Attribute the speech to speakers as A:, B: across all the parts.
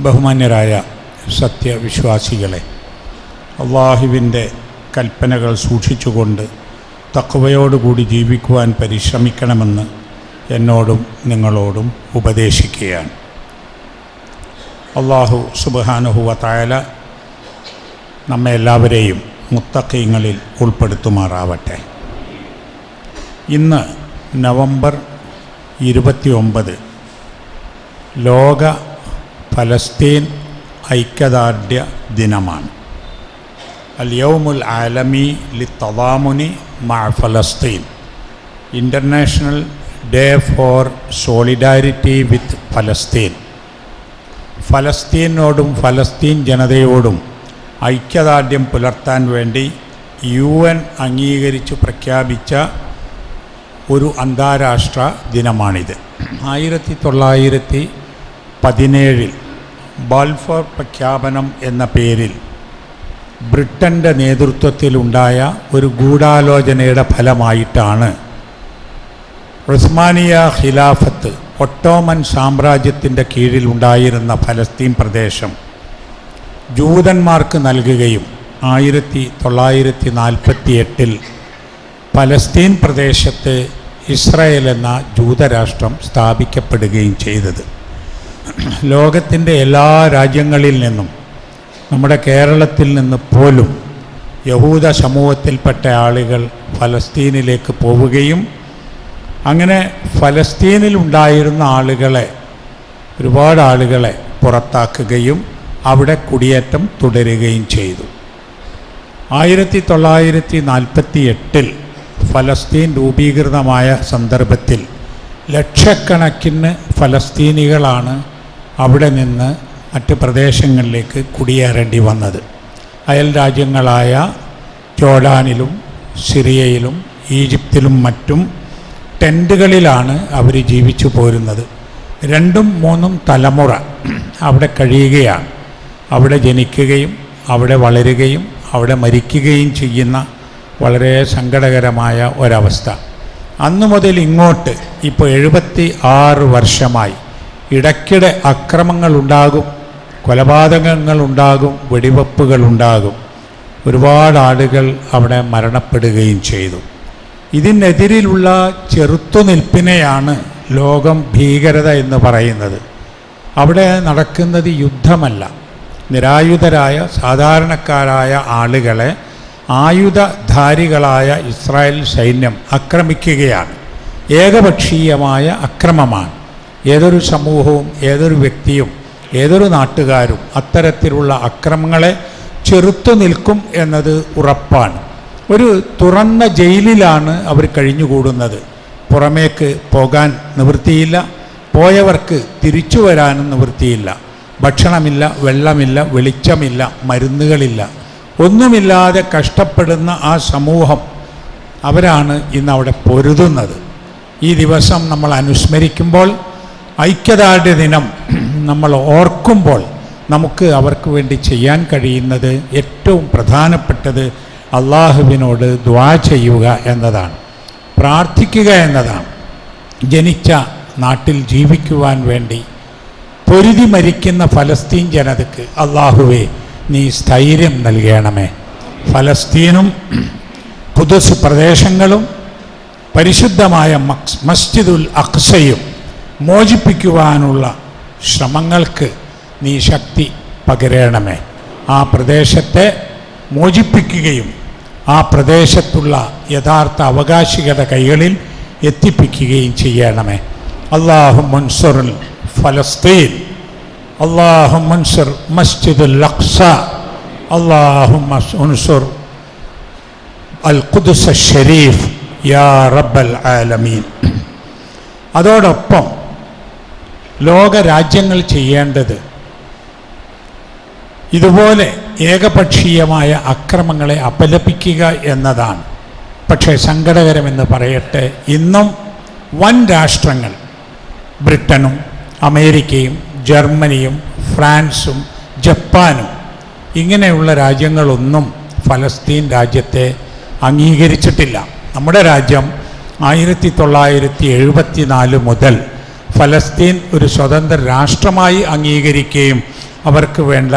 A: ബഹുമാന്യരായ സത്യവിശ്വാസികളെ അള്ളാഹുവിന്റെ കൽപ്പനകൾ സൂക്ഷിച്ചുകൊണ്ട് തക്കവയോടുകൂടി ജീവിക്കുവാൻ പരിശ്രമിക്കണമെന്ന് എന്നോടും നിങ്ങളോടും ഉപദേശിക്കുകയാണ്. അള്ളാഹു സുബാനുഹുവ തായാല നമ്മെ എല്ലാവരെയും മുത്തക്കീങ്ങളിൽ ഉൾപ്പെടുത്തുമാറാവട്ടെ. ഇന്ന് നവംബർ ഇരുപത്തി ഒമ്പത് ലോക ഫലസ്തീൻ ഐക്യദാർഢ്യ ദിനമാണ്. അൽ യൗമുൽ ആലമി ലി തവാമുനി മാ ഫലസ്തീൻ. International day for solidarity with Palestine. ഫലസ്തീനോടും ഫലസ്തീൻ ജനതയോടും ഐക്യദാർഢ്യം പുലർത്താൻ വേണ്ടി യു എൻ അംഗീകരിച്ചു പ്രഖ്യാപിച്ച ഒരു അന്താരാഷ്ട്ര ദിനമാണിത്. ആയിരത്തി തൊള്ളായിരത്തി പതിനേഴിൽ ബാൽഫോർ പ്രഖ്യാപനം എന്ന പേരിൽ ബ്രിട്ടന്റെ നേതൃത്വത്തിലുണ്ടായ ഒരു ഗൂഢാലോചനയുടെ ഫലമായിട്ടാണ് ഉസ്മാനിയ ഖിലാഫത്ത് ഒട്ടോമൻ സാമ്രാജ്യത്തിന്റെ കീഴിലുണ്ടായിരുന്ന ഫലസ്തീൻ പ്രദേശം ജൂതന്മാർക്ക് നൽകുകയും ആയിരത്തി തൊള്ളായിരത്തി നാൽപ്പത്തി എട്ടിൽ പലസ്തീൻ പ്രദേശത്ത് ഇസ്രായേൽ എന്ന ജൂതരാഷ്ട്രം സ്ഥാപിക്കപ്പെടുകയും ചെയ്തത്. ലോകത്തിന്റെ എല്ലാ രാജ്യങ്ങളിൽ നിന്നും നമ്മുടെ കേരളത്തിൽ നിന്ന് പോലും യഹൂദ സമൂഹത്തിൽപ്പെട്ട ആളുകൾ ഫലസ്തീനിലേക്ക് പോവുകയും അങ്ങനെ ഫലസ്തീനിലുണ്ടായിരുന്ന ആളുകളെ ഒരുപാട് ആളുകളെ പുറത്താക്കുകയും അവിടെ കുടിയേറ്റം തുടരുകയും ചെയ്തു. ആയിരത്തി തൊള്ളായിരത്തി നാൽപ്പത്തി എട്ടിൽ ഫലസ്തീൻ രൂപീകൃതമായ സന്ദർഭത്തിൽ ലക്ഷക്കണക്കിന് ഫലസ്തീനികളാണ് അവിടെ നിന്ന് മറ്റ് പ്രദേശങ്ങളിലേക്ക് കുടിയേറേണ്ടി വന്നത്. അയൽ രാജ്യങ്ങളായ ജോർഡാനിലും സിറിയയിലും ഈജിപ്തിലും മറ്റും ടെന്റുകളിലാണ് അവർ ജീവിച്ചു പോരുന്നത്. രണ്ടും മൂന്നും തലമുറ അവിടെ കഴിയുകയാണ്. അവിടെ ജനിക്കുകയും അവിടെ വളരുകയും അവിടെ മരിക്കുകയും ചെയ്യുന്ന വളരെ സങ്കടകരമായ ഒരവസ്ഥ. അന്നു മുതൽ ഇങ്ങോട്ട് ഇപ്പോൾ എഴുപത്തി ആറ് വർഷമായി ഇടയ്ക്കിടെ അക്രമങ്ങളുണ്ടാകും കൊലപാതകങ്ങളുണ്ടാകും വെടിവെപ്പുകളുണ്ടാകും. ഒരുപാട് ആളുകൾ അവിടെ മരണപ്പെടുകയും ചെയ്തു. ഇതിനെതിരിലുള്ള ചെറുത്തുനിൽപ്പിനെയാണ് ലോകം ഭീകരത എന്ന് പറയുന്നത്. അവിടെ നടക്കുന്നത് യുദ്ധമല്ല. നിരായുധരായ സാധാരണക്കാരായ ആളുകളെ ആയുധധാരികളായ ഇസ്രായേൽ സൈന്യം ആക്രമിക്കുകയാണ്. ഏകപക്ഷീയമായ അക്രമമാണ്. ഏതൊരു സമൂഹവും ഏതൊരു വ്യക്തിയും ഏതൊരു നാട്ടുകാരും അത്തരത്തിലുള്ള അക്രമങ്ങളെ ചെറുത്തു നിൽക്കും എന്നത് ഉറപ്പാണ്. ഒരു തുറന്ന ജയിലിലാണ് അവർ കഴിഞ്ഞുകൂടുന്നത്. പുറമേക്ക് പോകാൻ നിവൃത്തിയില്ല പോയവർക്ക് തിരിച്ചു വരാനും നിവൃത്തിയില്ല. ഭക്ഷണമില്ല വെള്ളമില്ല വെളിച്ചമില്ല മരുന്നുകളില്ല. ഒന്നുമില്ലാതെ കഷ്ടപ്പെടുന്ന ആ സമൂഹം അവരാണ് ഇന്ന് അവിടെ പൊരുതുന്നത്. ഈ ദിവസം നമ്മൾ അനുസ്മരിക്കുമ്പോൾ ഐക്യദാർഢ്യ ദിനം നമ്മൾ ഓർക്കുമ്പോൾ നമുക്ക് അവർക്ക് വേണ്ടി ചെയ്യാൻ കഴിയുന്നത് ഏറ്റവും പ്രധാനപ്പെട്ടത് അള്ളാഹുവിനോട് ദ്വാ ചെയ്യുക എന്നതാണ്. പ്രാർത്ഥിക്കുക എന്നതാണ്. ജനിച്ച നാട്ടിൽ ജീവിക്കുവാൻ വേണ്ടി പൊരുതി മരിക്കുന്ന ഫലസ്തീൻ ജനതയ്ക്ക് അള്ളാഹുവെ നീ സ്ഥൈര്യം നൽകണമേ. ഫലസ്തീനും പുതുസ് പ്രദേശങ്ങളും പരിശുദ്ധമായ മസ്ജിദുൽ അക്സയും മോചിപ്പിക്കുവാനുള്ള ശ്രമങ്ങൾക്ക് നീ ശക്തി പകരണമേ. ആ പ്രദേശത്തെ മോചിപ്പിക്കുകയും ആ പ്രദേശത്തുള്ള യഥാർത്ഥ അവകാശികളുടെ കൈകളിൽ എത്തിപ്പിക്കുകയും ചെയ്യണമേ. അള്ളാഹു മൻസുറുൽ ഫലസ്തീൻ. അള്ളാഹു മൻസുർ മസ്ജിദുൽ ലക്സ അള്ളാഹു മൻസുർ അൽ ഖുദുസ് ഷരീഫ്. യാ റബ്ബൽ ആലമീൻ. അതോടൊപ്പം ലോക രാജ്യങ്ങൾ ചെയ്യേണ്ടത്. ഇതുപോലെ ഏകപക്ഷീയമായ അക്രമങ്ങളെ അപലപിക്കുക എന്നതാണ്. പക്ഷേ സങ്കടകരമെന്ന് പറയട്ടെ ഇന്നും വൻ രാഷ്ട്രങ്ങൾ ബ്രിട്ടനും അമേരിക്കയും ജർമ്മനിയും ഫ്രാൻസും ജപ്പാനും ഇങ്ങനെയുള്ള രാജ്യങ്ങളൊന്നും ഫലസ്തീൻ രാജ്യത്തെ അംഗീകരിച്ചിട്ടില്ല. നമ്മുടെ രാജ്യം ആയിരത്തി തൊള്ളായിരത്തി എഴുപത്തി നാല് മുതൽ ഫലസ്തീൻ ഒരു സ്വതന്ത്ര രാഷ്ട്രമായി അംഗീകരിക്കുകയും അവർക്ക് വേണ്ട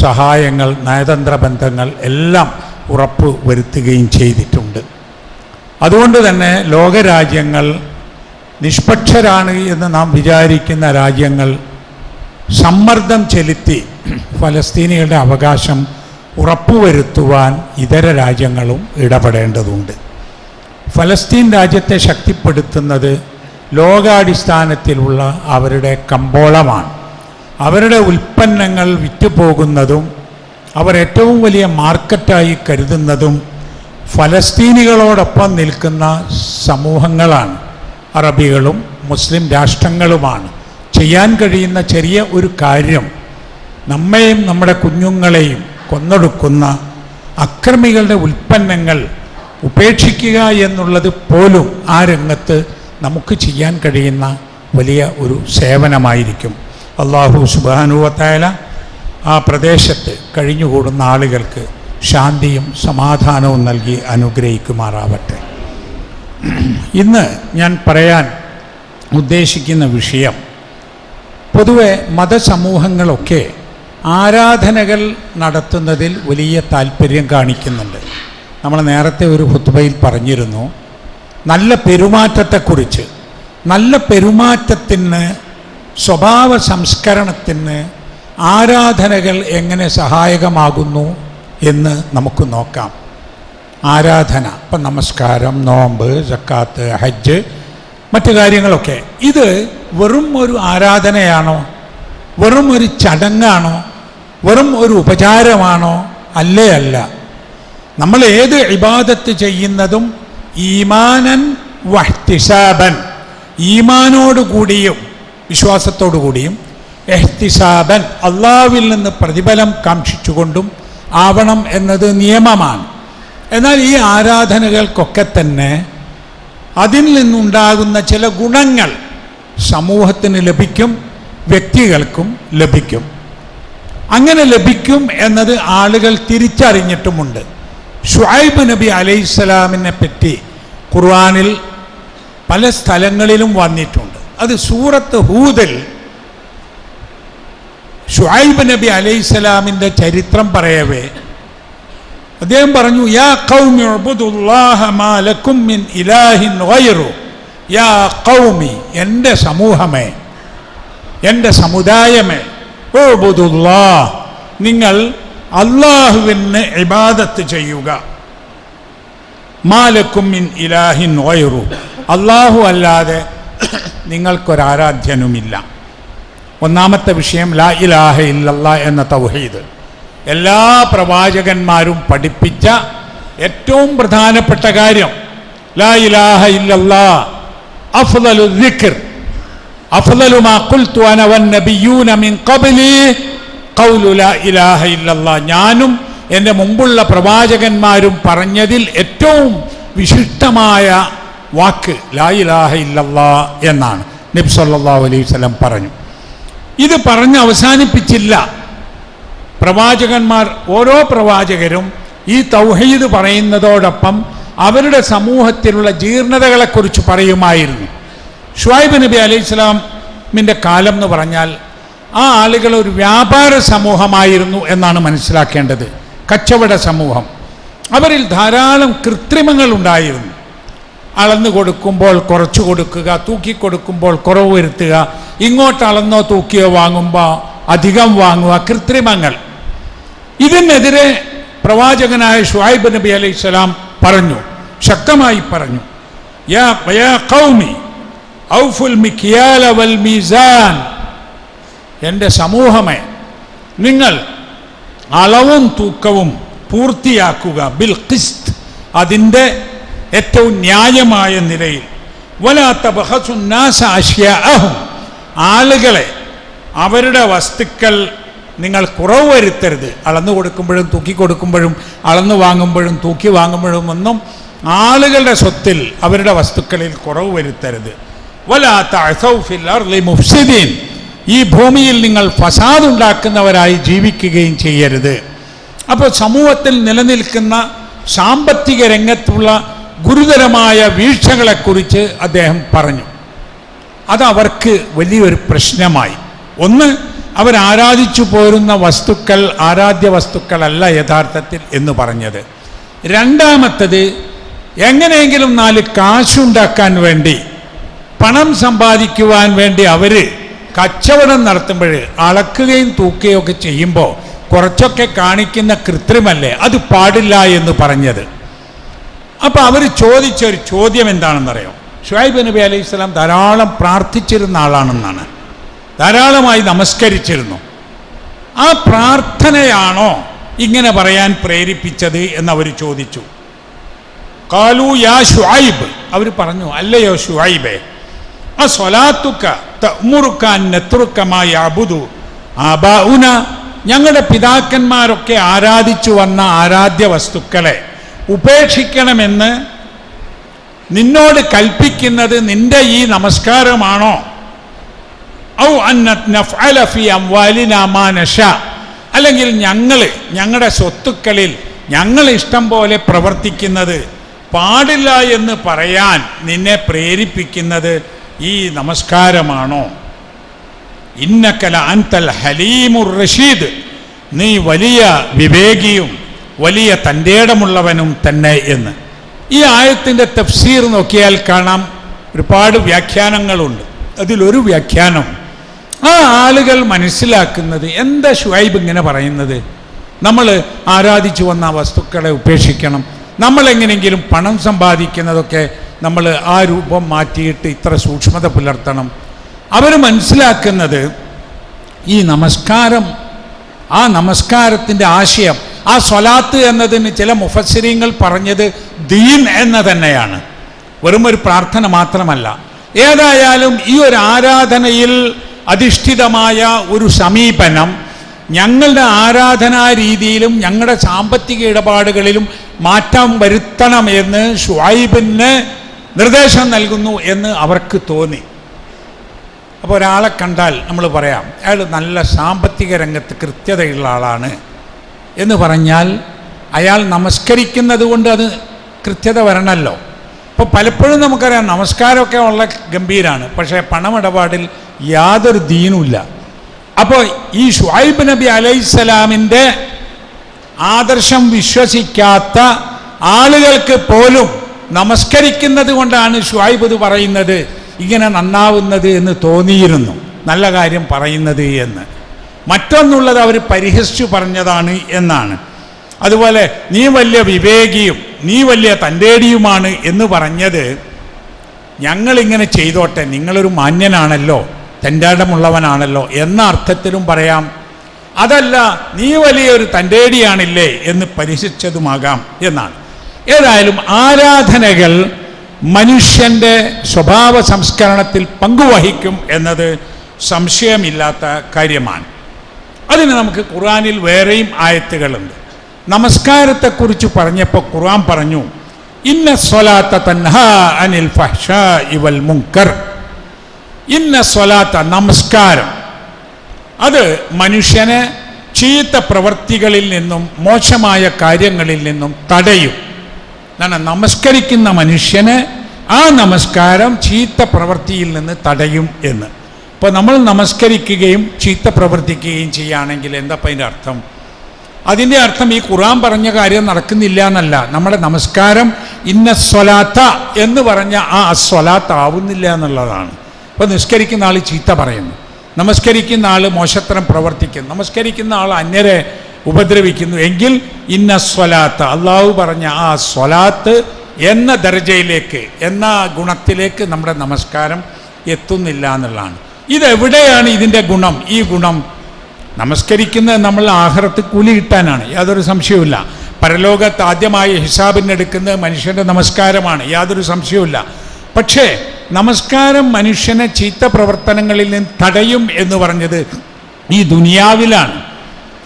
A: സഹായങ്ങൾ നയതന്ത്ര ബന്ധങ്ങൾ എല്ലാം ഉറപ്പ് വരുത്തുകയും ചെയ്തിട്ടുണ്ട്. അതുകൊണ്ട് തന്നെ ലോകരാജ്യങ്ങൾ നിഷ്പക്ഷരാണ് എന്ന് നാം വിചാരിക്കുന്ന രാജ്യങ്ങൾ സമ്മർദ്ദം ചെലുത്തി ഫലസ്തീനികളുടെ അവകാശം ഉറപ്പുവരുത്തുവാൻ ഇതര രാജ്യങ്ങളും ഇടപെടേണ്ടതുണ്ട്. ഫലസ്തീൻ രാജ്യത്തെ ശക്തിപ്പെടുത്തുന്നത് ലോകാടിസ്ഥാനത്തിലുള്ള അവരുടെ കമ്പോളമാണ്. അവരുടെ ഉൽപ്പന്നങ്ങൾ വിറ്റുപോകുന്നതും അവർ ഏറ്റവും വലിയ മാർക്കറ്റായി കരുതുന്നതും ഫലസ്തീനികളോടൊപ്പം നിൽക്കുന്ന സമൂഹങ്ങളാണ്. അറബികളും മുസ്ലിം രാഷ്ട്രങ്ങളുമാണ്. ചെയ്യാൻ കഴിയുന്ന ചെറിയ ഒരു കാര്യം നമ്മെയും നമ്മുടെ കുഞ്ഞുങ്ങളെയും കൊന്നൊടുക്കുന്ന അക്രമികളുടെ ഉൽപ്പന്നങ്ങൾ ഉപേക്ഷിക്കുക എന്നുള്ളത് പോലും ആ രംഗത്ത് നമുക്ക് ചെയ്യാൻ കഴിയുന്ന വലിയ ഒരു സേവനമായിരിക്കും. അള്ളാഹു സുബാനുവത്തായ ആ പ്രദേശത്ത് കഴിഞ്ഞുകൂടുന്ന ആളുകൾക്ക് ശാന്തിയും സമാധാനവും നൽകി അനുഗ്രഹിക്കുമാറാവട്ടെ. ഇന്ന് ഞാൻ പറയാൻ ഉദ്ദേശിക്കുന്ന വിഷയം പൊതുവെ മതസമൂഹങ്ങളൊക്കെ ആരാധനകൾ നടത്തുന്നതിൽ വലിയ താല്പര്യം കാണിക്കുന്നുണ്ട്. നമ്മൾ നേരത്തെ ഒരു ഹുത്തുബയിൽ പറഞ്ഞിരുന്നു നല്ല പെരുമാറ്റത്തെക്കുറിച്ച് നല്ല പെരുമാറ്റത്തിന് സ്വഭാവ സംസ്കരണത്തിന് ആരാധനകൾ എങ്ങനെ സഹായകമാകുന്നു എന്ന് നമുക്ക് നോക്കാം. ആരാധന ഇപ്പം നമസ്കാരം നോമ്പ് ജക്കാത്ത് ഹജ്ജ് മറ്റു കാര്യങ്ങളൊക്കെ. ഇത് വെറും ഒരു ആരാധനയാണോ? വെറും ഒരു ചടങ്ങാണോ? വെറും ഒരു ഉപചാരമാണോ? അല്ലേ അല്ല. നമ്മൾ ഏത് ഇബാദത്ത് ചെയ്യുന്നതും ഈമാനൻ വഹ്തിഷാബൻ ഈമാനോടുകൂടിയും വിശ്വാസത്തോടു കൂടിയും എഹ്തിസാബൻ അള്ളാവിൽ നിന്ന് പ്രതിഫലം കാക്ഷിച്ചുകൊണ്ടും ആവണം എന്നത് നിയമമാണ്. എന്നാൽ ഈ ആരാധനകൾക്കൊക്കെ തന്നെ അതിൽ നിന്നുണ്ടാകുന്ന ചില ഗുണങ്ങൾ സമൂഹത്തിന് ലഭിക്കും വ്യക്തികൾക്കും ലഭിക്കും. അങ്ങനെ ലഭിക്കും എന്നത് ആളുകൾ തിരിച്ചറിഞ്ഞിട്ടുമുണ്ട്. ഷുഐബ് നബി അലൈഹിസ്സലാമിനെ പറ്റി ഖുർആാനിൽ പല സ്ഥലങ്ങളിലും വന്നിട്ടുണ്ട്. അത് സൂറത്ത് ഹൂദിൽ ഷുഹൈബ് നബി അലൈഹിസ്സലാമിന്റെ ചരിത്രം പറയവേ. അദ്ദേഹം പറഞ്ഞു യാ ഖൗമി ഉബ്ദുല്ലാഹ മാ മിൻ ഇലാഹിൻ യാ ഖൗമി എന്റെ സമൂഹമേ എന്റെ സമുദായമേ ഉബ്ദുല്ലാ നിങ്ങൾ അള്ളാഹുവിന് ഇബാദത്ത് ചെയ്യുക. മാലക്കും ഇൻ ഇലാഹിൻ വയറു അള്ളാഹു അല്ലാതെ നിങ്ങൾക്കൊരാരാധ്യനുമില്ല. ഒന്നാമത്തെ വിഷയം ലാ ഇലാഹ ഇല്ലല്ലാ എന്ന തൗഹീദ്. എല്ലാ പ്രവാചകന്മാരും പഠിപ്പിച്ച ഏറ്റവും പ്രധാനപ്പെട്ട കാര്യം ലാ ഇലാഹ ഇല്ലല്ലാ അഫ്ദലു ദിക്ർ. അഫ്ദലു മാ ഖുൽതു അന വൻ നബിയൂന മിൻ ഖബ്ലി ഖൗലു ലാ ഇലാഹ ഇല്ലല്ലാ. ഞാനും എന്റെ മുമ്പുള്ള പ്രവാചകന്മാരും പറഞ്ഞതിൽ ഏറ്റവും വിശിഷ്ടമായ വാക്ക് ലാ ഇലാഹ ഇല്ലല്ലാ എന്നാണ്. നബി സല്ലല്ലാഹു അലൈഹി വസല്ലം പറഞ്ഞു. ഇത് പറഞ്ഞ് അവസാനിപ്പിച്ചില്ല. പ്രവാചകന്മാർ ഓരോ പ്രവാചകരും ഈ തൗഹീദ് പറയുന്നതോടൊപ്പം അവരുടെ സമൂഹത്തിലുള്ള ജീർണതകളെക്കുറിച്ച് പറയുമായിരുന്നു. ഷുഹൈബ് നബി അലൈഹി സ്വലാമിന്റെ കാലം എന്ന് പറഞ്ഞാൽ ആ ആളുകൾ ഒരു വ്യാപാര സമൂഹമായിരുന്നു എന്നാണ് മനസ്സിലാക്കേണ്ടത്. കച്ചവട സമൂഹം. അവരിൽ ധാരാളം കൃത്രിമങ്ങൾ ഉണ്ടായിരുന്നു അളന്നു കൊടുക്കുമ്പോൾ കുറച്ചു കൊടുക്കുക തൂക്കി കൊടുക്കുമ്പോൾ കുറവ് വരുത്തുക ഇങ്ങോട്ട് അളന്നോ തൂക്കിയോ വാങ്ങുമ്പോൾ അധികം വാങ്ങുക കൃത്രിമങ്ങൾ. ഇതിനെതിരെ പ്രവാചകനായ ഷുഹൈബ് നബി അലൈഹി സ്വലാം പറഞ്ഞു ശക്തമായി പറഞ്ഞു യാ ഖൗമി ഔഫുൽ വൽ മീസാൻ എന്റെ സമൂഹമേ നിങ്ങൾ അളവും തൂക്കവും പൂർത്തിയാക്കുക ബിൽ ഖിസ്ത് അതിന്റെ ഏറ്റവും ന്യായമായ നിലയിൽ. വലാത്ത ബഹസുന്നാസ അഷ്യാഹും ആളുകളെ അവരുടെ വസ്തുക്കൾ നിങ്ങൾ കുറവ് വരുത്തരുത്. അളന്നു കൊടുക്കുമ്പോഴും തൂക്കി കൊടുക്കുമ്പോഴും അളന്നു വാങ്ങുമ്പോഴും തൂക്കി വാങ്ങുമ്പോഴും ഒന്നും ആളുകളുടെ സ്വത്തിൽ അവരുടെ വസ്തുക്കളിൽ കുറവ് വരുത്തരുത്. വലാത്ത അസൗഫിൽ മുഫ്സിദീൻ. ഈ ഭൂമിയിൽ നിങ്ങൾ ഫസാദ് ഉണ്ടാക്കുന്നവരായി ജീവിക്കുകയും ചെയ്യരുത്. അപ്പോൾ സമൂഹത്തിൽ നിലനിൽക്കുന്ന സാമ്പത്തിക രംഗത്തുള്ള ഗുരുതരമായ വീഴ്ചകളെക്കുറിച്ച് അദ്ദേഹം പറഞ്ഞു. അത് അവർക്ക് വലിയൊരു പ്രശ്നമായി. ഒന്ന് അവർ ആരാധിച്ചു പോരുന്ന വസ്തുക്കൾ ആരാധ്യ വസ്തുക്കളല്ല യഥാർത്ഥത്തിൽ എന്ന് പറഞ്ഞത്. രണ്ടാമത്തത് എങ്ങനെയെങ്കിലും നാല് കാശുണ്ടാക്കാൻ വേണ്ടി പണം സമ്പാദിക്കുവാൻ വേണ്ടി അവർ കച്ചവടം നടത്തുമ്പോൾ അളക്കുകയും തൂക്കുകയും ഒക്കെ ചെയ്യുമ്പോൾ കുറച്ചൊക്കെ കാണിക്കുന്ന കൃത്രിമല്ലേ? അത് പാടില്ല എന്ന് പറഞ്ഞത്. അപ്പോൾ അവർ ചോദിച്ച ഒരു ചോദ്യം എന്താണെന്നറിയോ? ഷുഹൈബ് നബി അലൈഹി സ്വലാം ധാരാളം പ്രാർത്ഥിച്ചിരുന്ന ആളാണെന്നാണ്. ധാരാളമായി നമസ്കരിച്ചിരുന്നു. ആ പ്രാർത്ഥനയാണോ ഇങ്ങനെ പറയാൻ പ്രേരിപ്പിച്ചത് എന്നവർ ചോദിച്ചു. കാലു യാ ഷുഹൈബ്. അവർ പറഞ്ഞു അല്ലയോ ഷുഹൈബേ ആ സ്വലാത്തുക്ക തമുറുക്കാൻ നെത്തുറുക്കമായി അബുദു. ആബാഉന ഞങ്ങളുടെ പിതാക്കന്മാരൊക്കെ ആരാധിച്ചു വന്ന ആരാധ്യ വസ്തുക്കളെ ഉപേക്ഷിക്കണമെന്ന് നിന്നോട് കൽപ്പിക്കുന്നത് നിന്റെ ഈ നമസ്കാരമാണോ? ഔ അല്ലെങ്കിൽ ഞങ്ങൾ ഞങ്ങളുടെ സ്വത്തുക്കളിൽ ഞങ്ങൾ ഇഷ്ടം പോലെ പ്രവർത്തിക്കുന്നത് പാടില്ല എന്ന് പറയാൻ നിന്നെ പ്രേരിപ്പിക്കുന്നത് ഈ നമസ്കാരമാണോ? ഇന്നക്കല അൻതൽ ഹലീമുർ റഷീദ്. നീ വലിയ വിവേകിയും വലിയ തന്റെടമുള്ളവനും തന്നെ എന്ന്. ഈ ആയത്തിന്റെ തഫ്സീർ നോക്കിയാൽ കാണാം ഒരുപാട് വ്യാഖ്യാനങ്ങളുണ്ട്. അതിലൊരു വ്യാഖ്യാനം ആ ആളുകൾ മനസ്സിലാക്കുന്നത് എന്താ ഷുഹൈബ് ഇങ്ങനെ പറയുന്നത്? നമ്മൾ ആരാധിച്ചു വന്ന വസ്തുക്കളെ ഉപേക്ഷിക്കണം. നമ്മളെങ്ങനെയെങ്കിലും പണം സമ്പാദിക്കുന്നതൊക്കെ നമ്മൾ ആ രൂപം മാറ്റിയിട്ട് ഇത്ര സൂക്ഷ്മത പുലർത്തണം. അവർ മനസ്സിലാക്കുന്നത് ഈ നമസ്കാരം ആ നമസ്കാരത്തിന്റെ ആശയം ആ സ്വലാത്ത് എന്നതിന് ചില മുഫസ്സിരിങ്ങൾ പറഞ്ഞത് ദീൻ എന്ന തന്നെയാണ്. വെറും ഒരു പ്രാർത്ഥന മാത്രമല്ല. ഏതായാലും ഈ ഒരു ആരാധനയിൽ അധിഷ്ഠിതമായ ഒരു സമീപനം ഞങ്ങളുടെ ആരാധനാ രീതിയിലും ഞങ്ങളുടെ സാമ്പത്തിക ഇടപാടുകളിലും മാറ്റം വരുത്തണമെന്ന് ഷുഐബിന് നിർദ്ദേശം നൽകുന്നു എന്ന് അവർക്ക് തോന്നി. അപ്പോൾ ഒരാളെ കണ്ടാൽ നമ്മൾ പറയാം അയാൾ നല്ല സാമ്പത്തിക രംഗത്ത് കൃത്യതയുള്ള ആളാണ് എന്ന് പറഞ്ഞാൽ അയാൾ നമസ്കരിക്കുന്നത് കൊണ്ട് അത് കൃത്യത വരണമല്ലോ അപ്പോൾ പലപ്പോഴും നമുക്കറിയാം നമസ്കാരമൊക്കെ ഉള്ള ഗംഭീരാണ് പക്ഷേ പണമിടപാടിൽ യാതൊരു ദീനുമില്ല. അപ്പോൾ ഈ ഷുഹൈബ് നബി അലൈസലാമിന്റെ ആദർശം വിശ്വസിക്കാത്ത ആളുകൾക്ക് പോലും നമസ്കരിക്കുന്നത് കൊണ്ടാണ് ഷുഹൈബ് ഇത് പറയുന്നത് ഇങ്ങനെ നന്നാവുന്നത് എന്ന് തോന്നിയിരുന്നു. നല്ല കാര്യം പറയുന്നത് എന്ന്. മറ്റൊന്നുള്ളത് അവർ പരിഹസിച്ചു പറഞ്ഞതാണ് എന്നാണ്. അതുപോലെ നീ വലിയ വിവേകിയും നീ വലിയ തന്റെടിയുമാണ് എന്ന് പറഞ്ഞത് ഞങ്ങളിങ്ങനെ ചെയ്തോട്ടെ നിങ്ങളൊരു മാന്യനാണല്ലോ തന്റെടമുള്ളവനാണല്ലോ എന്ന അർത്ഥത്തിലും പറയാം. അതല്ല നീ വലിയൊരു തന്റെടിയാണില്ലേ എന്ന് പരിഹസിച്ചതുമാകാം എന്നാണ്. ഏതായാലും ആരാധനകൾ മനുഷ്യന്റെ സ്വഭാവ സംസ്കരണത്തിൽ പങ്കുവഹിക്കും എന്നത് സംശയമില്ലാത്ത കാര്യമാണ്. അതിന് നമുക്ക് ഖുറാനിൽ വേറെയും ആയത്തുകളുണ്ട്. നമസ്കാരത്തെക്കുറിച്ച് പറഞ്ഞപ്പോൾ ഖുറാൻ പറഞ്ഞു ഇന്ന സ്വലാത്ത തൻഹ അനിൽ ഫഹ്ഷ ഇവൽ മുങ്കർ ഇന്ന സ്വലാത്ത നമസ്കാരം അത് മനുഷ്യനെ ചീത്ത പ്രവൃത്തികളിൽ നിന്നും മോശമായ കാര്യങ്ങളിൽ നിന്നും തടയും. എന്നാണ് നമസ്കരിക്കുന്ന മനുഷ്യന് ആ നമസ്കാരം ചീത്ത പ്രവൃത്തിയിൽ നിന്ന് തടയും എന്ന്. ഇപ്പോൾ നമ്മൾ നമസ്കരിക്കുകയും ചീത്ത പ്രവർത്തിക്കുകയും ചെയ്യുകയാണെങ്കിൽ എന്താ അപ്പം അതിന്റെ അർത്ഥം? അതിന്റെ അർത്ഥം ഈ ഖുറാൻ പറഞ്ഞ കാര്യം നടക്കുന്നില്ല എന്നല്ല. നമ്മുടെ നമസ്കാരം ഇന്ന സ്വലാത്ത എന്ന് പറഞ്ഞ ആ അസ്വലാത്ത ആവുന്നില്ല എന്നുള്ളതാണ്. ഇപ്പോൾ നിസ്കരിക്കുന്ന ആൾ ചീത്ത പറയുന്നു. നമസ്കരിക്കുന്ന ആൾ മോശത്തരം പ്രവർത്തിക്കുന്നു. നമസ്കരിക്കുന്ന ആൾ അന്യരെ ഉപദ്രവിക്കുന്നു. എങ്കിൽ ഇന്ന സ്വലാത്ത് അള്ളാഹു പറഞ്ഞ ആ സ്വലാത്ത് എന്ന ദർജയിലേക്ക് എന്ന ഗുണത്തിലേക്ക് നമ്മുടെ നമസ്കാരം എത്തുന്നില്ല എന്നുള്ളതാണ്. ഇതെവിടെയാണ് ഇതിന്റെ ഗുണം? ഈ ഗുണം നമസ്കരിക്കുന്നത് നമ്മൾ ആഹ്റത്ത് കൂലി കിട്ടാനാണ്. യാതൊരു സംശയവുമില്ല. പരലോകത്ത് ആദ്യമായി ഹിസാബിനെടുക്കുന്നത് മനുഷ്യന്റെ നമസ്കാരമാണ്. യാതൊരു സംശയവുമില്ല. പക്ഷേ നമസ്കാരം മനുഷ്യനെ ചീത്ത പ്രവർത്തനങ്ങളിൽ നിന്ന് തടയും എന്ന് പറഞ്ഞത് ഈ ദുനിയാവിലാണ്.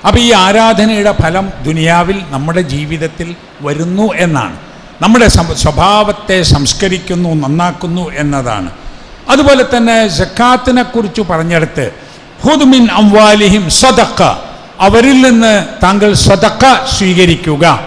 A: അപ്പോൾ ഈ ആരാധനയുടെ ഫലം ദുനിയാവിൽ നമ്മുടെ ജീവിതത്തിൽ വരുന്നു എന്നാണ്. നമ്മുടെ സ്വഭാവത്തെ സംസ്കരിക്കുന്നു നന്നാക്കുന്നു എന്നതാണ്. അതുപോലെ തന്നെ ജക്കാത്തിനെ കുറിച്ച് പറഞ്ഞെടുത്ത് ഹുദ്മിൻ അംവാലിഹിം സ്വതക്ക അവരിൽ നിന്ന് താങ്കൾ സ്വതക്ക സ്വീകരിക്കുക.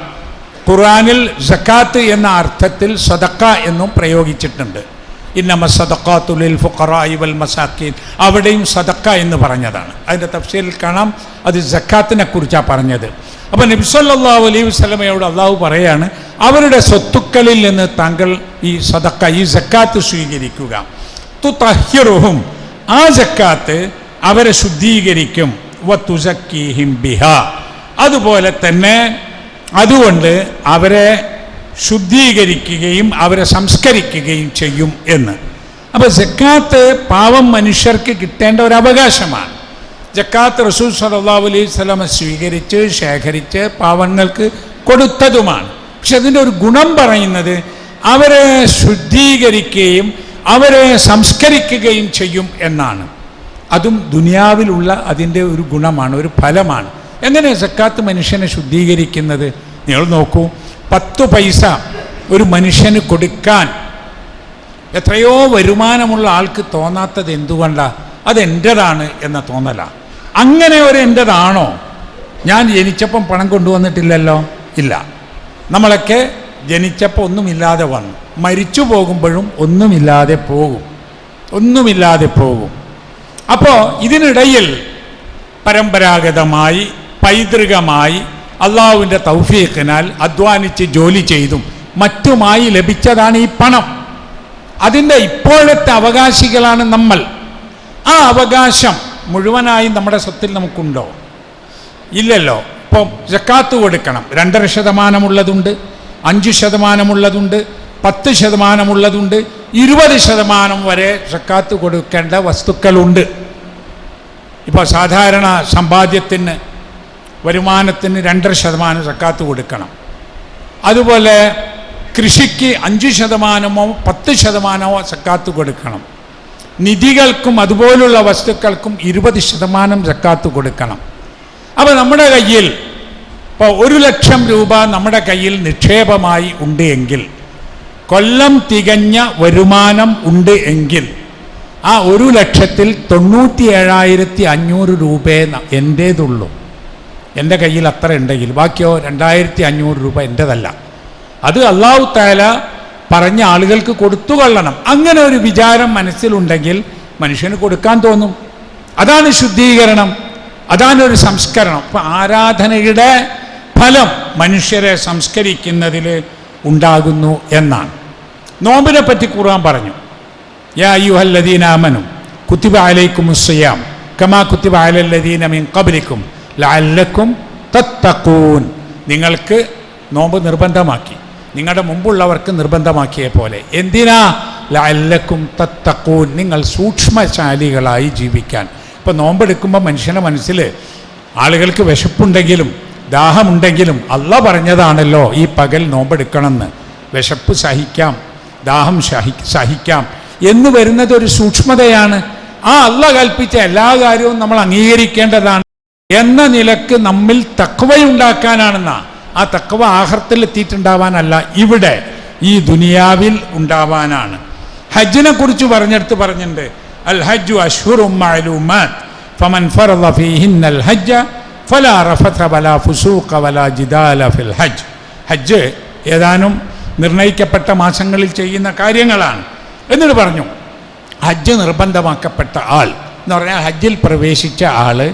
A: ഖുറാനിൽ ജക്കാത്ത് എന്ന അർത്ഥത്തിൽ സ്വതക്ക എന്നും പ്രയോഗിച്ചിട്ടുണ്ട്. ഇന്നമ സദക്കാത്തുലിൽ ഫുഖറായി വൽ മസാക്കീൻ. അവിടെയും സദക്ക എന്ന് പറഞ്ഞതാണ്. അതിന്റെ തഫ്സീലിൽ കാണാം. അത് ജക്കാത്തിനെ കുറിച്ചാണ് പറഞ്ഞത്. അപ്പോൾ നബിസല്ലാഹു അലൈഹി വസ്ലമയോട് അള്ളാഹു പറയാണ് അവരുടെ സ്വത്തുക്കളിൽ നിന്ന് താങ്കൾ ഈ സദക്ക ഈ ജക്കാത്ത് സ്വീകരിക്കുക. തുതഹിറുഹും. ആ ജക്കാത്ത് അവരെ ശുദ്ധീകരിക്കും. വത്തുസക്കീഹിം ബിഹ. അതുപോലെ തന്നെ അതുകൊണ്ട് അവരെ ശുദ്ധീകരിക്കുകയും അവരെ സംസ്കരിക്കുകയും ചെയ്യും എന്ന്. അപ്പോൾ ജക്കാത്ത് പാവം മനുഷ്യർക്ക് കിട്ടേണ്ട ഒരു അവകാശമാണ്. ജക്കാത്ത് റസൂൽ സല്ലല്ലാഹു അലൈഹി സ്വലമ സ്വീകരിച്ച് ശേഖരിച്ച് പാവങ്ങൾക്ക് കൊടുത്തതുമാണ്. പക്ഷെ അതിന്റെ ഒരു ഗുണം പറയുന്നത് അവരെ ശുദ്ധീകരിക്കുകയും അവരെ സംസ്കരിക്കുകയും ചെയ്യും എന്നാണ്. അതും ദുനിയാവിലുള്ള അതിന്റെ ഒരു ഗുണമാണ് ഒരു ഫലമാണ്. എങ്ങനെ സക്കാത്ത് മനുഷ്യനെ ശുദ്ധീകരിക്കുന്നത്? നിങ്ങൾ നോക്കൂ. പത്ത് പൈസ ഒരു മനുഷ്യന് കൊടുക്കാൻ എത്രയോ വരുമാനമുള്ള ആൾക്ക് തോന്നാത്തത് എന്തുകൊണ്ടാണ് അത് എന്റെതാണ് എന്ന തോന്നല. അങ്ങനെ ഒരു എന്റെതാണോ ഞാൻ ജനിച്ചപ്പം പണം കൊണ്ടുവന്നിട്ടില്ലല്ലോ? ഇല്ല. നമ്മളൊക്കെ ജനിച്ചപ്പോൾ ഒന്നുമില്ലാതെ വന്നു. മരിച്ചു പോകുമ്പോഴും ഒന്നുമില്ലാതെ പോകും. ഒന്നുമില്ലാതെ പോകും. അപ്പോൾ ഇതിനിടയിൽ പരമ്പരാഗതമായി പൈതൃകമായി അള്ളാഹുവിന്റെ തൗഫീഖിനാൽ അധ്വാനിച്ച് ജോലി ചെയ്തും മറ്റുമായി ലഭിച്ചതാണ് ഈ പണം. അതിന്റെ ഇപ്പോഴത്തെ അവകാശികളാണ് നമ്മൾ. ആ അവകാശം മുഴുവനായും നമ്മുടെ സ്വത്തിൽ നമുക്കുണ്ടോ? ഇല്ലല്ലോ. ഇപ്പോൾ ജക്കാത്ത് കൊടുക്കണം. രണ്ടര ശതമാനമുള്ളതുണ്ട് അഞ്ച് ശതമാനമുള്ളതുണ്ട് പത്ത് ശതമാനമുള്ളതുണ്ട് ഇരുപത് ശതമാനം വരെ ജക്കാത്ത് കൊടുക്കേണ്ട വസ്തുക്കളുണ്ട്. ഇപ്പോൾ സാധാരണ സമ്പാദ്യത്തിന് വരുമാനത്തിന് രണ്ടര ശതമാനം സക്കാത്ത് കൊടുക്കണം. അതുപോലെ കൃഷിക്ക് അഞ്ച് ശതമാനമോ പത്ത് ശതമാനമോ സക്കാത്ത് കൊടുക്കണം. നിധികൾക്കും അതുപോലുള്ള വസ്തുക്കൾക്കും ഇരുപത് ശതമാനം സക്കാത്ത് കൊടുക്കണം. അപ്പോൾ നമ്മുടെ കയ്യിൽ ഇപ്പോൾ ഒരു ലക്ഷം രൂപ നമ്മുടെ കയ്യിൽ നിക്ഷേപമായി ഉണ്ട് എങ്കിൽ കൊല്ലം തികഞ്ഞ വരുമാനം ഉണ്ട് എങ്കിൽ ആ ഒരു ലക്ഷത്തിൽ തൊണ്ണൂറ്റി ഏഴായിരത്തി അഞ്ഞൂറ് രൂപയെ എന്റേതുള്ളൂ എന്റെ കയ്യിൽ അത്ര ഉണ്ടെങ്കിൽ ബാക്കിയോ രണ്ടായിരത്തി അഞ്ഞൂറ് രൂപ എന്റെതല്ല അത് അള്ളാഹു താല പറഞ്ഞ ആളുകൾക്ക് കൊടുത്തു കൊള്ളണം. അങ്ങനെ ഒരു വിചാരം മനസ്സിലുണ്ടെങ്കിൽ മനുഷ്യന് കൊടുക്കാൻ തോന്നും. അതാണ് ശുദ്ധീകരണം. അതാണ് ഒരു സംസ്കരണം. അപ്പം ആരാധനയുടെ ഫലം മനുഷ്യരെ സംസ്കരിക്കുന്നതിൽ ഉണ്ടാകുന്നു എന്നാണ്. നോമ്പിനെ പറ്റി ഖുർആൻ പറഞ്ഞു. യാ യുഹല്ലദീനാമനും കുത്തിബ അലൈക്കും മുസ്സയാം കമാ കുത്തിബ അലല്ലദീന മിൻ ഖബ്ലിക്കും ലഅല്ലക്കും തത്തക്കൂൻ നിങ്ങൾക്ക് നോമ്പ് നിർബന്ധമാക്കി. നിങ്ങളുടെ മുമ്പുള്ളവർക്ക് നിർബന്ധമാക്കിയ പോലെ. എന്തിനാ? ലാലക്കും തത്തക്കൂൻ നിങ്ങൾ സൂക്ഷ്മശാലികളായി ജീവിക്കാൻ. ഇപ്പോൾ നോമ്പെടുക്കുമ്പോൾ മനുഷ്യന്റെ മനസ്സിൽ ആളുകൾക്ക് വിശപ്പുണ്ടെങ്കിലും ദാഹമുണ്ടെങ്കിലും അല്ല പറഞ്ഞതാണല്ലോ ഈ പകൽ നോമ്പെടുക്കണമെന്ന്. വിശപ്പ് സഹിക്കാം ദാഹം സഹി സഹിക്കാം എന്ന് വരുന്നത് ഒരു സൂക്ഷ്മതയാണ്. ആ അല്ല കൽപ്പിച്ച എല്ലാ കാര്യവും നമ്മൾ അംഗീകരിക്കേണ്ടതാണ്. എന്ന നിലയ്ക്ക് നമ്മിൽ തക്കവയുണ്ടാക്കാനാണെന്ന ആ തക്കവ ആഹർത്തിൽ എത്തിയിട്ടുണ്ടാവാനല്ല ഇവിടെ ഈ ദുനിയാവിൽ ഉണ്ടാവാനാണ്. ഹജ്ജിനെ കുറിച്ച് പറഞ്ഞെടുത്ത് പറഞ്ഞിട്ടുണ്ട്. അൽ ഹജ്ജു ഫമൻ ഹജ്ജ ഫലാ വലാ ജിദാല ഫിൽ ഹജ്ജ്. ഹജ്ജ് ഏതാനും നിർണയിക്കപ്പെട്ട മാസങ്ങളിൽ ചെയ്യുന്ന കാര്യങ്ങളാണ്. എന്നിട്ട് പറഞ്ഞു ഹജ്ജ് നിർബന്ധമാക്കപ്പെട്ട ആൾ എന്ന് പറഞ്ഞാൽ ഹജ്ജിൽ പ്രവേശിച്ച ആൾ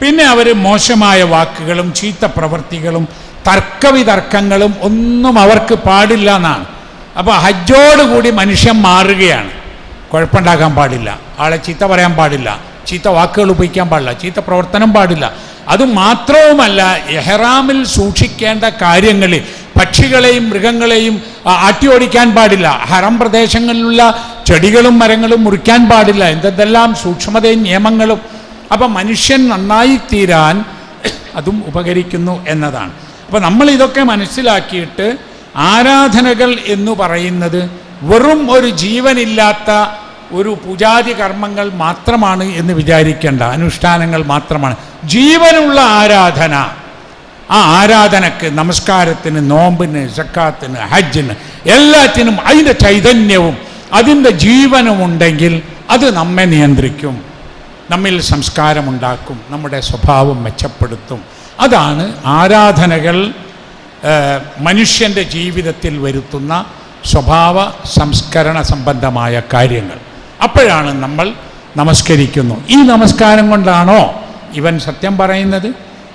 A: പിന്നെ അവർ മോശമായ വാക്കുകളും ചീത്ത പ്രവൃത്തികളും തർക്കവിതർക്കങ്ങളും ഒന്നും അവർക്ക് പാടില്ല എന്നാണ്. അപ്പോൾ ഹജ്ജോടുകൂടി മനുഷ്യൻ മാറുകയാണ്. കുഴപ്പമുണ്ടാക്കാൻ പാടില്ല. ആളെ ചീത്ത പറയാൻ പാടില്ല. ചീത്ത വാക്കുകൾ ഉപയോഗിക്കാൻ പാടില്ല. ചീത്ത പ്രവർത്തനം പാടില്ല. അത് മാത്രവുമല്ല എഹ്റാമിൽ സൂക്ഷിക്കേണ്ട കാര്യങ്ങളിൽ പക്ഷികളെയും മൃഗങ്ങളെയും ആട്ടി ആട്ടിയോടിക്കാൻ പാടില്ല. ഹറം പ്രദേശങ്ങളിലുള്ള ചെടികളും മരങ്ങളും മുറിക്കാൻ പാടില്ല. എന്തെല്ലാം സൂക്ഷ്മതയും നിയമങ്ങളും അപ്പം മനുഷ്യൻ നന്നായിത്തീരാൻ അതും ഉപകരിക്കുന്നു എന്നതാണ്. അപ്പോൾ നമ്മൾ ഇതൊക്കെ മനസ്സിലാക്കിയിട്ട് ആരാധനകൾ എന്ന് പറയുന്നത് വെറും ഒരു ജീവനില്ലാത്ത ഒരു പൂജാതി കർമ്മങ്ങൾ മാത്രമാണ് എന്ന് വിചാരിക്കേണ്ട. അനുഷ്ഠാനങ്ങൾ മാത്രമാണ്. ജീവനുള്ള ആരാധന. ആ ആരാധനക്ക് നമസ്കാരത്തിന് നോമ്പിന് സക്കാത്തിന് ഹജ്ജിന് എല്ലാറ്റിനും അതിന്റെ ചൈതന്യവും അതിന്റെ ജീവനും ഉണ്ടെങ്കിൽ അത് നമ്മെ നിയന്ത്രിക്കും. നമ്മിൽ സംസ്കാരമുണ്ടാക്കും നമ്മുടെ സ്വഭാവം മെച്ചപ്പെടുത്തും. അതാണ് ആരാധനകൾ മനുഷ്യന്റെ ജീവിതത്തിൽ വരുത്തുന്ന സ്വഭാവ സംസ്കരണ സംബന്ധമായ കാര്യങ്ങൾ. അപ്പോഴാണ് നമ്മൾ നമസ്കരിക്കുന്നു. ഈ നമസ്കാരം കൊണ്ടാണോ ഇവൻ സത്യം പറയുന്നത്?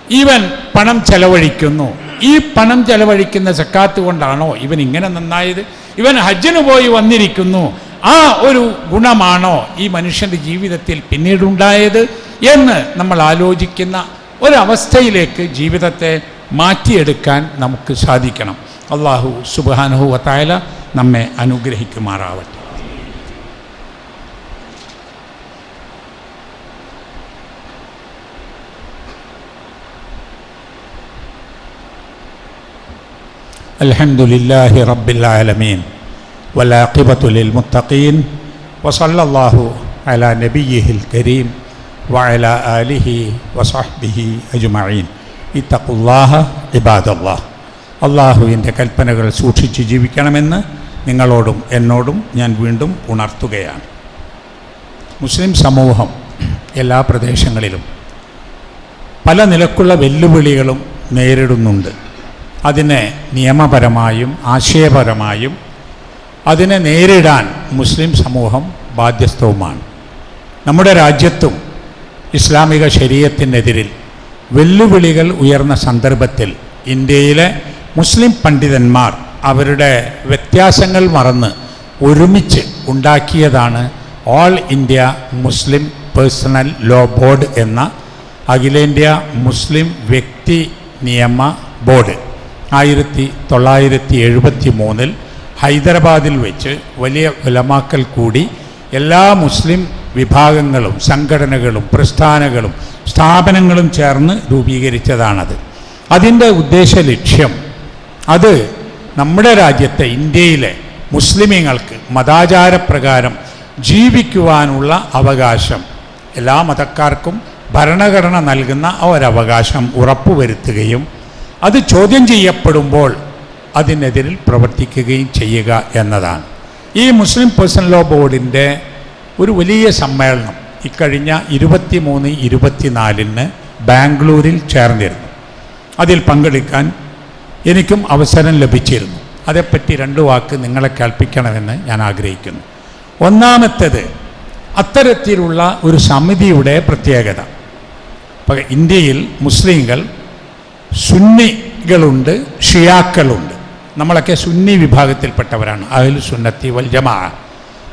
A: ഇവൻ പണം ചെലവഴിക്കുന്നു. ഈ പണം ചെലവഴിക്കുന്ന സക്കാത്ത് കൊണ്ടാണോ ഇവൻ ഇങ്ങനെ നന്നായത്? ഇവൻ ഹജ്ജിന് പോയി വന്നിരിക്കുന്നു. ആ ഒരു ഗുണമാണോ ഈ മനുഷ്യന്റെ ജീവിതത്തിൽ പിന്നീടുണ്ടായത് എന്ന് നമ്മൾ ആലോചിക്കുന്ന ഒരവസ്ഥയിലേക്ക് ജീവിതത്തെ മാറ്റിയെടുക്കാൻ നമുക്ക് സാധിക്കണം. അള്ളാഹു സുബാനഹു വത്തായാല നമ്മെ അനുഗ്രഹിക്കുമാറാവട്ടെ. അലഹമുല്ലാഹി റബ്ബിൽ ആലമീൻ. والعاقبة للمتقين وصلى الله على نبيه الكريم وعلى آله وصحبه أجمعين اتقوا الله عباد الله അള്ളാഹുവിൻ്റെ കൽപ്പനകൾ സൂക്ഷിച്ച് ജീവിക്കണമെന്ന് നിങ്ങളോടും എന്നോടും ഞാൻ വീണ്ടും ഉണർത്തുകയാണ് മുസ്ലിം സമൂഹം എല്ലാ പ്രദേശങ്ങളിലും പല നിലക്കുള്ള വെല്ലുവിളികളും നേരിടുന്നുണ്ട് അതിനെ നിയമപരമായും ആശയപരമായും അതിനെ നേരിടാൻ മുസ്ലിം സമൂഹം ബാധ്യസ്ഥവുമാണ്. നമ്മുടെ രാജ്യത്തും ഇസ്ലാമിക ശരീരത്തിനെതിരിൽ വെല്ലുവിളികൾ ഉയർന്ന സന്ദർഭത്തിൽ ഇന്ത്യയിലെ മുസ്ലിം പണ്ഡിതന്മാർ അവരുടെ വ്യത്യാസങ്ങൾ മറന്ന് ഒരുമിച്ച് ഉണ്ടാക്കിയതാണ് all India Muslim personal law board എന്ന അഖിലേന്ത്യാ മുസ്ലിം വ്യക്തി നിയമ ബോർഡ്. ആയിരത്തി തൊള്ളായിരത്തി എഴുപത്തി മൂന്നിൽ ഹൈദരാബാദിൽ വെച്ച് വലിയ ഉലമാക്കൽ കൂടി എല്ലാ മുസ്ലിം വിഭാഗങ്ങളും സംഘടനകളും പ്രസ്ഥാനങ്ങളും സ്ഥാപനങ്ങളും ചേർന്ന് രൂപീകരിച്ചതാണത്. അതിന്റെ ഉദ്ദേശ ലക്ഷ്യം അത് നമ്മുടെ രാജ്യത്തെ ഇന്ത്യയിലെ മുസ്ലിമീങ്ങൾക്ക് മതാചാരപ്രകാരം ജീവിക്കുവാനുള്ള അവകാശം എല്ലാ മതക്കാർക്കും ഭരണഘടന നൽകുന്ന ഒരവകാശം ഉറപ്പുവരുത്തുകയും അത് ചോദ്യം ചെയ്യപ്പെടുമ്പോൾ അതിനെതിരിൽ പ്രവർത്തിക്കുകയും ചെയ്യുക എന്നതാണ്. ഈ മുസ്ലിം പേഴ്സണൽ ലോ ബോർഡിന്റെ ഒരു വലിയ സമ്മേളനം ഇക്കഴിഞ്ഞ ഇരുപത്തി മൂന്ന് ഇരുപത്തിനാലിന് ബാംഗ്ലൂരിൽ ചേർന്നിരുന്നു. അതിൽ പങ്കെടുക്കാൻ എനിക്കും അവസരം ലഭിച്ചിരുന്നു. അതേപ്പറ്റി രണ്ട് വാക്ക് നിങ്ങളെ കേൾപ്പിക്കണമെന്ന് ഞാൻ ആഗ്രഹിക്കുന്നു. ഒന്നാമത്തേത് അത്തരത്തിലുള്ള ഒരു സമിതിയുടെ പ്രത്യേകത. ഇപ്പം ഇന്ത്യയിൽ മുസ്ലിങ്ങൾ സുന്നികളുണ്ട് ഷിയാക്കളുണ്ട്. നമ്മളൊക്കെ സുന്നി വിഭാഗത്തിൽപ്പെട്ടവരാണ്. അഹിൽ സുന്നത്തി വൽ ജമാ.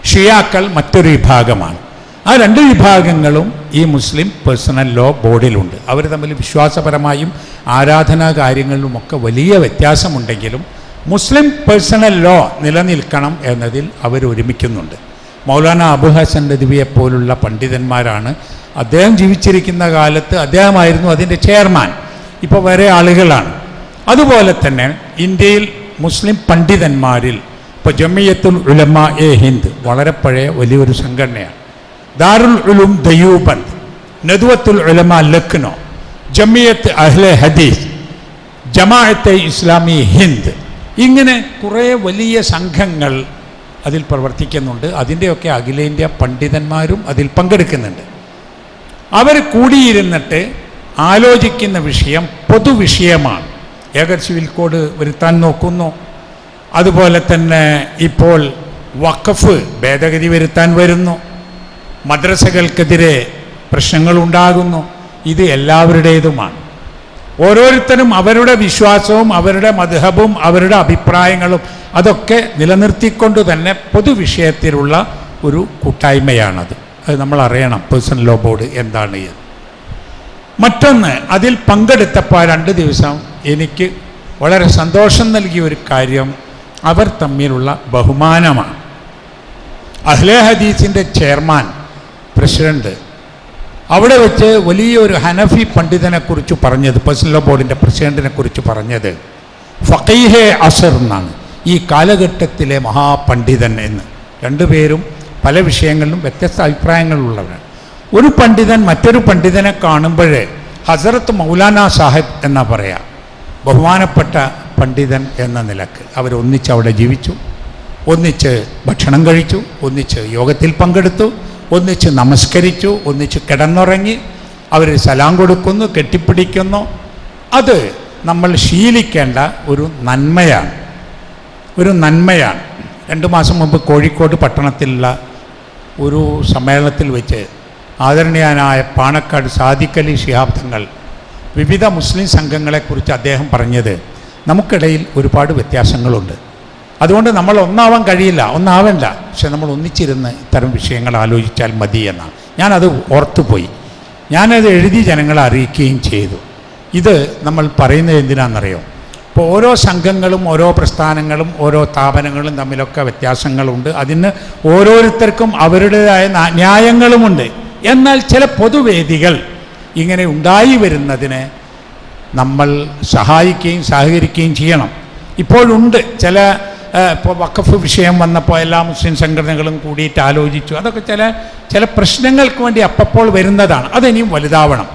A: ഷിയാക്കൾ മറ്റൊരു വിഭാഗമാണ്. ആ രണ്ട് വിഭാഗങ്ങളും ഈ മുസ്ലിം പേഴ്സണൽ ലോ ബോർഡിലുണ്ട്. അവർ തമ്മിൽ വിശ്വാസപരമായും ആരാധനാ കാര്യങ്ങളിലുമൊക്കെ വലിയ വ്യത്യാസമുണ്ടെങ്കിലും മുസ്ലിം പേഴ്സണൽ ലോ നിലനിൽക്കണം എന്നതിൽ അവർ ഒരുമിക്കുന്നുണ്ട്. മൗലാന അബു ഹസൻ രദിവിയെ പോലുള്ള പണ്ഡിതന്മാരാണ് അദ്ദേഹം ജീവിച്ചിരിക്കുന്ന കാലത്ത് അദ്ദേഹമായിരുന്നു അതിന്റെ ചെയർമാൻ. ഇപ്പോൾ വേറെ ആളുകളാണ്. അതുപോലെ തന്നെ ഇന്ത്യയിൽ മുസ്ലിം പണ്ഡിതന്മാരിൽ ഇപ്പോൾ ജമിയത്തുൽ ഉലമ എ ഹിന്ദ് വളരെ പഴയ വലിയൊരു സംഘടനയാണ്. ദാരുൽ ഉലും ദയൂബന്ദ് നദുവത്തുൽ ഉലമ ലക്നോ ജമിയത്ത് അഹ്ലെ ഹദീസ് ജമാഅത്തെ ഇസ്ലാമി ഹിന്ദ് ഇങ്ങനെ കുറേ വലിയ സംഘങ്ങൾ അതിൽ പ്രവർത്തിക്കുന്നുണ്ട്. അതിന്റെയൊക്കെ അഖിലേന്ത്യാ പണ്ഡിതന്മാരും അതിൽ പങ്കെടുക്കുന്നുണ്ട്. അവർ കൂടിയിരുന്നിട്ട് ആലോചിക്കുന്ന വിഷയം പൊതുവിഷയമാണ്. ഏക സിവിൽ കോഡ് വരുത്താൻ നോക്കുന്നു. അതുപോലെ തന്നെ ഇപ്പോൾ വഖഫ് ഭേദഗതി വരുത്താൻ വരുന്നു. മദ്രസകൾക്കെതിരെ പ്രശ്നങ്ങളുണ്ടാകുന്നു. ഇത് എല്ലാവരുടേതുമാണ്. ഓരോരുത്തരും അവരുടെ വിശ്വാസവും അവരുടെ മധുഹബും അവരുടെ അഭിപ്രായങ്ങളും അതൊക്കെ നിലനിർത്തിക്കൊണ്ട് തന്നെ പൊതുവിഷയത്തിലുള്ള ഒരു കൂട്ടായ്മയാണത്. അത് നമ്മൾ അറിയണം പേഴ്സണൽ ലോ ബോർഡ് എന്താണ് എന്ന്. മറ്റൊന്ന് അതിൽ പങ്കെടുത്തപ്പോൾ രണ്ട് ദിവസം എനിക്ക് വളരെ സന്തോഷം നൽകിയ ഒരു കാര്യം അവർ തമ്മിലുള്ള ബഹുമാനമാണ്. അഹ്ലെ ഹദീസിന്റെ ചെയർമാൻ പ്രസിഡന്റ് അവിടെ വെച്ച് വലിയൊരു ഹനഫി പണ്ഡിതനെക്കുറിച്ച് പറഞ്ഞത് പേഴ്സണൽ ലോ ബോർഡിന്റെ പ്രസിഡന്റിനെ കുറിച്ച് പറഞ്ഞത് ഫക്കീഹെ അസർ എന്നാണ്. ഈ കാലഘട്ടത്തിലെ മഹാപണ്ഡിതൻ എന്ന്. രണ്ടുപേരും പല വിഷയങ്ങളിലും വ്യത്യസ്ത അഭിപ്രായങ്ങളുള്ളവരാണ്. ഒരു പണ്ഡിതൻ മറ്റൊരു പണ്ഡിതനെ കാണുമ്പോൾ ഹസരത്ത് മൗലാന സാഹിബ് എന്നാ പറയാ. ബഹുമാനപ്പെട്ട പണ്ഡിതൻ എന്ന നിലയ്ക്ക്. അവരൊന്നിച്ച് അവിടെ ജീവിച്ചു. ഒന്നിച്ച് ഭക്ഷണം കഴിച്ചു. ഒന്നിച്ച് യോഗത്തിൽ പങ്കെടുത്തു. ഒന്നിച്ച് നമസ്കരിച്ചു. ഒന്നിച്ച് കിടന്നുറങ്ങി. അവർ സലാം കൊടുക്കുന്നു കെട്ടിപ്പിടിക്കുന്നു. അത് നമ്മൾ ശീലിക്കേണ്ട ഒരു നന്മയാണ്. ഒരു നന്മയാണ്. രണ്ട് മാസം മുമ്പ് കോഴിക്കോട് പട്ടണത്തിലുള്ള ഒരു സമ്മേളനത്തിൽ വെച്ച് ആദരണീയനായ പാണക്കാട് സാദിഖലി ശിഹാബ് തങ്ങൾ വിവിധ മുസ്ലിം സംഘങ്ങളെക്കുറിച്ച് അദ്ദേഹം പറഞ്ഞത് നമുക്കിടയിൽ ഒരുപാട് വ്യത്യാസങ്ങളുണ്ട്. അതുകൊണ്ട് നമ്മൾ ഒന്നാവാൻ കഴിയില്ല ഒന്നാവണ്ട പക്ഷെ നമ്മൾ ഒന്നിച്ചിരുന്ന് ഇത്തരം വിഷയങ്ങൾ ആലോചിച്ചാൽ മതി എന്നാണ്. ഞാനത് ഓർത്തുപോയി. ഞാനത് എഴുതി ജനങ്ങളെ അറിയിക്കുകയും ചെയ്തു. ഇത് നമ്മൾ പറയുന്നത് എന്തിനാണെന്നറിയോ? ഇപ്പോൾ ഓരോ സംഘങ്ങളും ഓരോ പ്രസ്ഥാനങ്ങളും ഓരോ സ്ഥാപനങ്ങളും തമ്മിലൊക്കെ വ്യത്യാസങ്ങളുണ്ട്. അതിന് ഓരോരുത്തർക്കും അവരുടേതായ ന്യായങ്ങളുമുണ്ട്. എന്നാൽ ചില പൊതുവേദികൾ ഇങ്ങനെ ഉണ്ടായി വരുന്നതിന് നമ്മൾ സഹായിക്കുകയും സഹകരിക്കുകയും ചെയ്യണം. ഇപ്പോഴുണ്ട് ചില ഇപ്പോൾ വഖഫ് വിഷയം വന്നപ്പോൾ എല്ലാ മുസ്ലിം സംഘടനകളും കൂടിയിട്ട് ആലോചിച്ചു. അതൊക്കെ ചില ചില പ്രശ്നങ്ങൾക്ക് വേണ്ടി അപ്പപ്പോൾ വരുന്നതാണ്. അതിനിയും വലുതാവണം.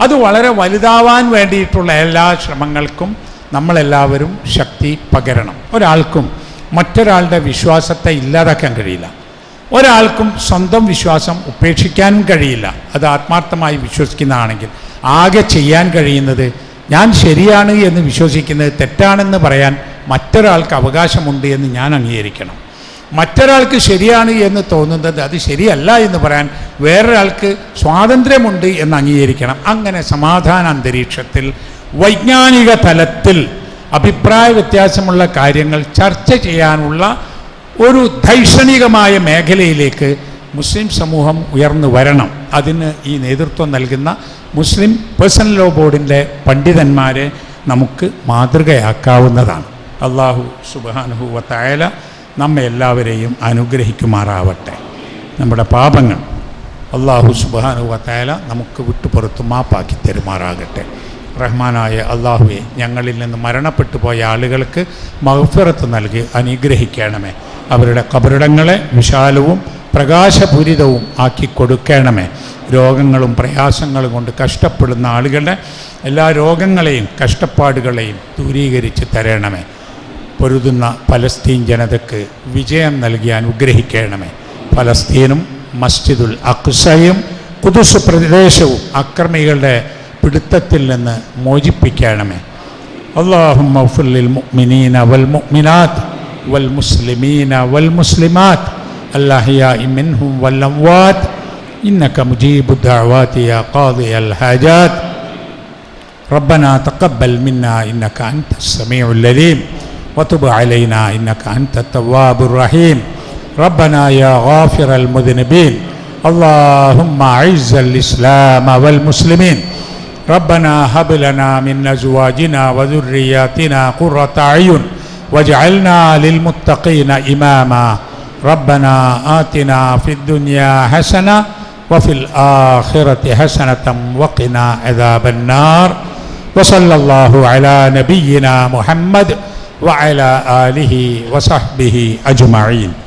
A: അത് വളരെ വലുതാവാൻ വേണ്ടിയിട്ടുള്ള എല്ലാ ശ്രമങ്ങൾക്കും നമ്മളെല്ലാവരും ശക്തി പകരണം. ഒരാൾക്കും മറ്റൊരാളുടെ വിശ്വാസത്തെ ഇല്ലാതാക്കാൻ കഴിയില്ല. ഒരാൾക്കും സ്വന്തം വിശ്വാസം ഉപേക്ഷിക്കാനും കഴിയില്ല. അത് ആത്മാർത്ഥമായി വിശ്വസിക്കുന്നതാണെങ്കിൽ ആകെ ചെയ്യാൻ കഴിയുന്നത് ഞാൻ ശരിയാണ് എന്ന് വിശ്വസിക്കുന്നത് തെറ്റാണെന്ന് പറയാൻ മറ്റൊരാൾക്ക് അവകാശമുണ്ട് എന്ന് ഞാൻ അംഗീകരിക്കണം. മറ്റൊരാൾക്ക് ശരിയാണ് എന്ന് തോന്നുന്നത് അത് ശരിയല്ല എന്ന് പറയാൻ വേറൊരാൾക്ക് സ്വാതന്ത്ര്യമുണ്ട് എന്ന് അംഗീകരിക്കണം. അങ്ങനെ സമാധാന അന്തരീക്ഷത്തിൽ വൈജ്ഞാനിക തലത്തിൽ അഭിപ്രായ വ്യത്യാസമുള്ള കാര്യങ്ങൾ ചർച്ച ചെയ്യാനുള്ള ഒരു ദൈക്ഷണികമായ മേഖലയിലേക്ക് മുസ്ലിം സമൂഹം ഉയർന്നു വരണം. അതിന് ഈ നേതൃത്വം നൽകുന്ന മുസ്ലിം പേഴ്സണൽ ലോ ബോർഡിന്റെ പണ്ഡിതന്മാരെ നമുക്ക് മാതൃകയാക്കാവുന്നതാണ്. അള്ളാഹു സുബാനുഹു വത്തായാല നമ്മെ എല്ലാവരെയും അനുഗ്രഹിക്കുമാറാവട്ടെ. നമ്മുടെ പാപങ്ങൾ അള്ളാഹു സുബാനുഹു വത്തായാല നമുക്ക് വിട്ടുപുറത്ത് മാപ്പാക്കി തരുമാറാകട്ടെ. റഹ്മാനായ അള്ളാഹുവെ ഞങ്ങളിൽ നിന്ന് മരണപ്പെട്ടു പോയ ആളുകൾക്ക് മഹഫിറത്ത് നൽകി അനുഗ്രഹിക്കണമേ. അവരുടെ കബറിടങ്ങളെ വിശാലവും പ്രകാശപൂരിതവും ആക്കി കൊടുക്കണമേ. രോഗങ്ങളും പ്രയാസങ്ങളും കൊണ്ട് കഷ്ടപ്പെടുന്ന ആളുകളുടെ എല്ലാ രോഗങ്ങളെയും കഷ്ടപ്പാടുകളെയും ദൂരീകരിച്ച് തരണമേ. പൊരുതുന്ന പലസ്തീൻ ജനതയ്ക്ക് വിജയം നൽകി അനുഗ്രഹിക്കണമേ. പലസ്തീനും മസ്ജിദുൽ അക്സയും കുതുസ് പ്രദേശവും അക്രമികളുടെ പിടുത്തത്തിൽ നിന്ന് മോചിപ്പിക്കണമേ. അള്ളാഹും മുഅ്മിനീന വൽ മുഅ്മിനാത്ത്. والمسلمين والمسلمات. الأحياء منهم والأموات. إنك مجيب الدعوات يا قاضي الحاجات. ربنا تقبل منا إنك أنت السميع العليم. وتب علينا إنك أنت التواب الرحيم. ربنا يا غافر المذنبين. اللهم أعز الإسلام والمسلمين. ربنا هب لنا من أزواجنا وذرياتنا قرة أعين. واجعلنا للمتقين إماما. ربنا آتنا في الدنيا حسنة وفي الآخرة حسنة وقنا عذاب النار. وصلى الله على نبينا محمد وعلى آله وصحبه أجمعين.